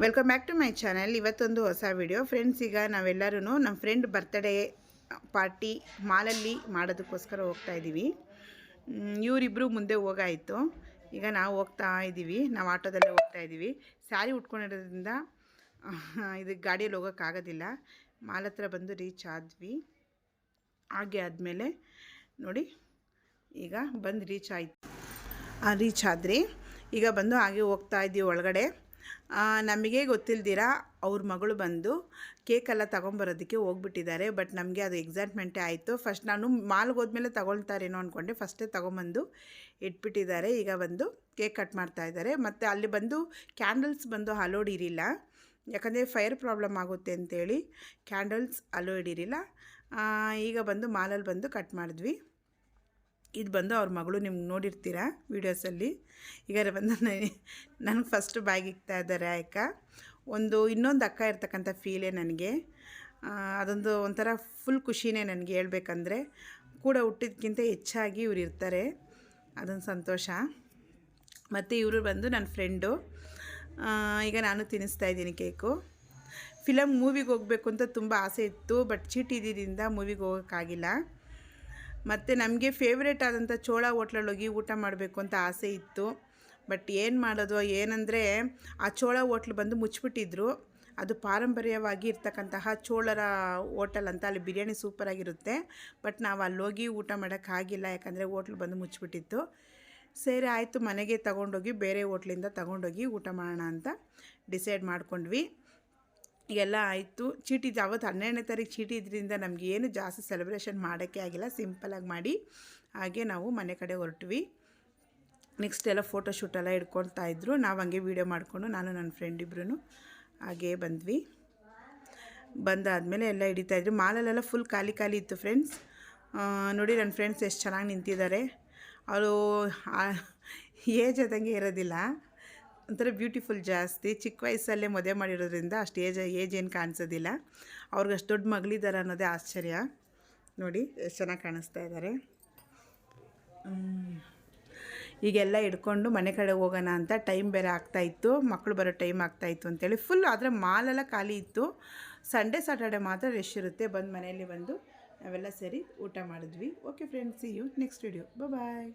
Welcome back to my channel ಇವತ್ತೊಂದು ಹೊಸ video friends ಈಗ ನಾವೆಲ್ಲರೂ ನಮ್ಮ ಫ್ರೆಂಡ್ ಬರ್ತ್ಡೇ ಪಾರ್ಟಿ ಮಾಲಲ್ಲಿ ಮಾಡೋದಕ್ಕೋಸ್ಕರ ಹೋಗ್ತಾ ಇದ್ದೀವಿ ಇವರಿಬ್ಬರು ಮುಂದೆ ಹೋಗಾಯಿತು. ಈಗ ನಾವು ಹೋಗ್ತಾ ಇದ್ದೀವಿ ನಾವು ಆಟೋದಲ್ಲೇ ಹೋಗ್ತಾ ಇದ್ದೀವಿ ಸ್ಯಾರಿ ಉಟ್ಕೊಂಡಿರೋದ್ರಿಂದ ಇದು ಗಾಡಿಯಲ್ಲಿ ಹೋಗೋಕ್ಕಾಗೋದಿಲ್ಲ ಮಾಲ್ ಹತ್ರ ಬಂದು ರೀಚ್ ಆದ್ವಿ. ಹಾಗೆ ಆದಮೇಲೆ ನೋಡಿ, ಈಗ ಬಂದು ರೀಚ್ ಆಯಿತು. ರೀಚ್ ಆದ್ರಿ. ಈಗ ಬಂದು ಹಾಗೆ ಹೋಗ್ತಾ ಇದ್ದೀವಿ ಒಳಗಡೆ. ನಮಗೆ ಗೊತ್ತಿಲ್ದಿರ ಅವ್ರ ಮಗಳು ಬಂದು ಕೇಕೆಲ್ಲ ತೊಗೊಂಬರೋದಕ್ಕೆ ಹೋಗ್ಬಿಟ್ಟಿದ್ದಾರೆ ಬಟ್ ನಮಗೆ ಅದು ಎಕ್ಸೈಟ್ಮೆಂಟೇ ಆಯಿತು. ಫಸ್ಟ್ ನಾನು ಮಾಲ್ಗೆ ಹೋದ್ಮೇಲೆ ತಗೊಳ್ತಾರೇನೋ ಅಂದ್ಕೊಂಡೆ ಫಸ್ಟೇ ತೊಗೊಂಬಂದು ಇಟ್ಬಿಟ್ಟಿದ್ದಾರೆ. ಈಗ ಬಂದು ಕೇಕ್ ಕಟ್ ಮಾಡ್ತಾ ಇದ್ದಾರೆ. ಮತ್ತು ಅಲ್ಲಿ ಬಂದು ಕ್ಯಾಂಡಲ್ಸ್ ಬಂದು ಅಲೋಡ್ ಇರಿಲ್ಲ ಯಾಕಂದರೆ ಫೈರ್ ಪ್ರಾಬ್ಲಮ್ ಆಗುತ್ತೆ ಅಂತೇಳಿ ಕ್ಯಾಂಡಲ್ಸ್ ಅಲೋಡ್ ಆ, ಈಗ ಬಂದು ಮಾಲಲ್ಲಿ ಬಂದು ಕಟ್ ಮಾಡಿದ್ವಿ. ಇದು ಬಂದು ಅವ್ರ ಮಗಳು ನಿಮ್ಗೆ ನೋಡಿರ್ತೀರಾ ವೀಡಿಯೋಸಲ್ಲಿ? ಈಗ ಬಂದು ನನಗೆ ಫಸ್ಟ್ ಬ್ಯಾಗ್ ಇಕ್ತಾ ಇದ್ದಾರೆ ಅಕ್ಕ ಒಂದು ಇನ್ನೊಂದು ಅಕ್ಕ ಇರ್ತಕ್ಕಂಥ ಫೀಲೇ ನನಗೆ. ಅದೊಂದು ಒಂಥರ ಫುಲ್ ಖುಷಿನೇ ನನಗೆ ಹೇಳ್ಬೇಕಂದ್ರೆ ಕೂಡ ಹುಟ್ಟಿದ್ಕಿಂತ ಹೆಚ್ಚಾಗಿ ಇವ್ರು ಇರ್ತಾರೆ. ಅದೊಂದು ಸಂತೋಷ. ಮತ್ತು ಇವರು ಬಂದು ನನ್ನ ಫ್ರೆಂಡು ಈಗ ನಾನು ತಿನ್ನಿಸ್ತಾ ಇದ್ದೀನಿ ಕೇಕು ಫಿಲಮ್ ಮೂವಿಗೆ ಹೋಗಬೇಕು ಅಂತ ತುಂಬ ಆಸೆ ಇತ್ತು ಬಟ್ ಚೀಟಿ ಇದ್ದಿದ್ದರಿಂದ ಮೂವಿಗೆ ಹೋಗೋಕ್ಕಾಗಿಲ್ಲ. ಮತ್ತು ನಮಗೆ ಫೇವ್ರೇಟ್ ಆದಂಥ ಚೋಳ ಹೋಟ್ಲಲ್ಲಿ ಊಟ ಮಾಡಬೇಕು ಅಂತ ಆಸೆ ಇತ್ತು. ಬಟ್ ಏನು ಮಾಡೋದು, ಏನಂದರೆ ಆ ಚೋಳ ಹೋಟ್ಲ್ ಬಂದು ಮುಚ್ಚಿಬಿಟ್ಟಿದ್ರು ಅದು ಪಾರಂಪರ್ಯವಾಗಿ ಇರ್ತಕ್ಕಂತಹ ಚೋಳರ ಹೋಟೆಲ್ ಅಂತ ಅಲ್ಲಿ ಬಿರಿಯಾನಿ ಸೂಪರಾಗಿರುತ್ತೆ ಬಟ್ ನಾವು ಅಲ್ಲಿ ಹೋಗಿ ಊಟ ಮಾಡೋಕ್ಕಾಗಿಲ್ಲ ಯಾಕಂದರೆ ಹೋಟ್ಲ್ ಬಂದು ಮುಚ್ಚಿಬಿಟ್ಟಿತ್ತು ಸರಿ, ಆಯಿತು, ಮನೆಗೆ ತಗೊಂಡೋಗಿ, ಬೇರೆ ಹೋಟ್ಲಿಂದ ತಗೊಂಡೋಗಿ ಊಟ ಮಾಡೋಣ ಅಂತ ಡಿಸೈಡ್ ಮಾಡ್ಕೊಂಡ್ವಿ. ಎಲ್ಲ ಆಯಿತು. ಚೀಟಿ ಅವತ್ತು ಹನ್ನೆರಡನೇ ತಾರೀಕು ಚೀಟಿ ಇದರಿಂದ ನಮಗೆ ಏನು ಜಾಸ್ತಿ ಸೆಲೆಬ್ರೇಷನ್ ಮಾಡೋಕ್ಕೆ ಆಗಿಲ್ಲ. ಸಿಂಪಲಾಗಿ ಮಾಡಿ ಹಾಗೆ ನಾವು ಮನೆ ಕಡೆ ಹೊರಟ್ವಿ. ನೆಕ್ಸ್ಟ್ ಎಲ್ಲ ಫೋಟೋ ಎಲ್ಲ ಹಿಡ್ಕೊಳ್ತಾ ಇದ್ರು. ನಾವು ಹಂಗೆ ವೀಡಿಯೋ ಮಾಡಿಕೊಂಡು ನಾನು ನನ್ನ ಫ್ರೆಂಡ್ ಇಬ್ಬರೂ ಹಾಗೇ ಬಂದ್ವಿ. ಬಂದಾದಮೇಲೆ ಎಲ್ಲ ಹಿಡಿತಾಯಿದ್ರು ಮಾಲಲ್ಲೆಲ್ಲ ಫುಲ್ ಖಾಲಿ ಖಾಲಿ ಇತ್ತು ಫ್ರೆಂಡ್ಸ್ ನೋಡಿ ನನ್ನ ಫ್ರೆಂಡ್ಸ್ ಎಷ್ಟು ಚೆನ್ನಾಗಿ ನಿಂತಿದ್ದಾರೆ ಅವರು ಏಜ್ ಆದಂಗೆ ಇರೋದಿಲ್ಲ. ಒಂಥರ ಬ್ಯೂಟಿಫುಲ್ ಜಾಸ್ತಿ. ಚಿಕ್ಕ ವಯಸ್ಸಲ್ಲೇ ಮದುವೆ ಮಾಡಿರೋದ್ರಿಂದ ಅಷ್ಟು ಏಜ್ ಏಜ್ ಏನು ಕಾಣಿಸೋದಿಲ್ಲ. ಅವ್ರಿಗೆ ಅಷ್ಟು ದೊಡ್ಡ ಮಗಳಿದ್ದಾರೆ ಅನ್ನೋದೇ ಆಶ್ಚರ್ಯ. ನೋಡಿ, ಎಷ್ಟು ಚೆನ್ನಾಗಿ ಕಾಣಿಸ್ತಾ ಇದ್ದಾರೆ. ಈಗೆಲ್ಲ ಹಿಡ್ಕೊಂಡು ಮನೆ ಕಡೆ ಹೋಗೋಣ ಅಂತ ಟೈಮ್ ಬೇರೆ ಆಗ್ತಾಯಿತ್ತು ಮಕ್ಕಳು ಬರೋ ಟೈಮ್ ಆಗ್ತಾಯಿತ್ತು ಅಂತೇಳಿ. ಫುಲ್ ಆದರೆ ಮಾಲೆಲ್ಲ ಖಾಲಿ ಇತ್ತು. ಸಂಡೇ ಸಾಟರ್ಡೆ ಮಾತ್ರ ರಶ್ ಇರುತ್ತೆ. ಬಂದು ಮನೆಯಲ್ಲಿ ಬಂದು ನಾವೆಲ್ಲ ಸೇರಿ ಊಟ ಮಾಡಿದ್ವಿ. Okay friends you next video bye